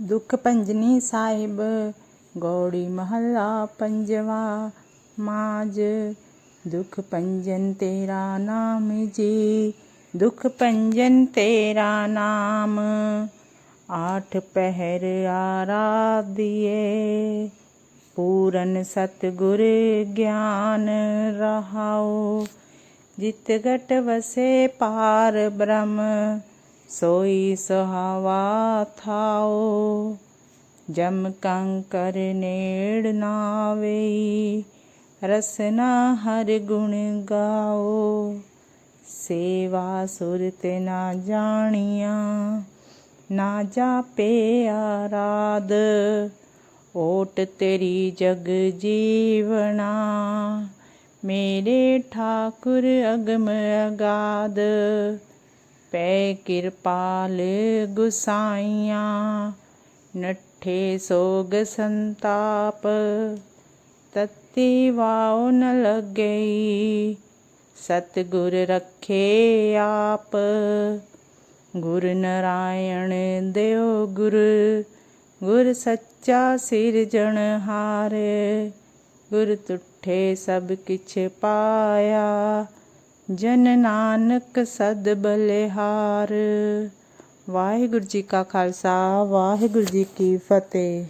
ਦੁੱਖ ਭੰਜਨੀ ਸਾਹਿਬ, ਗੌੜੀ ਮਹੱਲਾ ਪੰਜਵਾ ਮਾਜ ਦੁੱਖ ਭੰਜਨ ਤੇਰਾ ਨਾਮ ਜੀ, ਦੁੱਖ ਭੰਜਨ ਤੇਰਾ ਨਾਮ। ਆਠ ਪਹਿਰ ਆਰਾਧੀਏ ਪੂਰਨ ਸਤਿਗੁਰ ਗਿਆਨ ਰਹਾਓ ਜਿਤ ਘਟ ਵਸੇ ਪਾਰ ਬ੍ਰਹਮ ਸੋਈ ਸੁਹਾਵਾ ਥਾਓ, ਜਮ ਕੰਕਰ ਨੇੜ ਨਾ ਵੇਈ, ਰਸਨਾ ਹਰ ਗੁਣ ਗਾਓ। ਸੇਵਾ ਸੁਰਤ ਨਾ ਜਾਣੀਆਂ, ਨਾ ਜਾਪੇ ਆਰਾਧ, ਓਟ ਤੇਰੀ ਜਗ ਜੀਵਣਾ। ਮੇਰੇ ਠਾਕੁਰ ਅਗਮ ਅਗਾਧ ਪੈ ਕਿਰਪਾਲ ਗੁਸਾਈਆਂ ਨੱਠੇ ਸੋਗ ਸੰਤਾਪ, ਤਤੀ ਵਾਉ ਨ ਲੱਗਈ, ਸਤਿਗੁਰ ਰਖੇ ਆਪ। ਗੁਰ ਨਰਾਇਣ ਦਿਓ ਗੁਰ ਗੁਰ ਸੱਚਾ ਸਿਰਜਣਹਾਰ ਗੁਰ ਤੁਠੇ ਸਭ ਕਿਛ ਪਾਇਆ। ਜਨ ਨਾਨਕ ਸਦ ਬਲਿਹਾਰ। ਵਾਹਿਗੁਰੂ ਜੀ ਕਾ ਖਾਲਸਾ ਵਾਹਿਗੁਰੂ ਜੀ ਕੀ ਫਤਿਹ।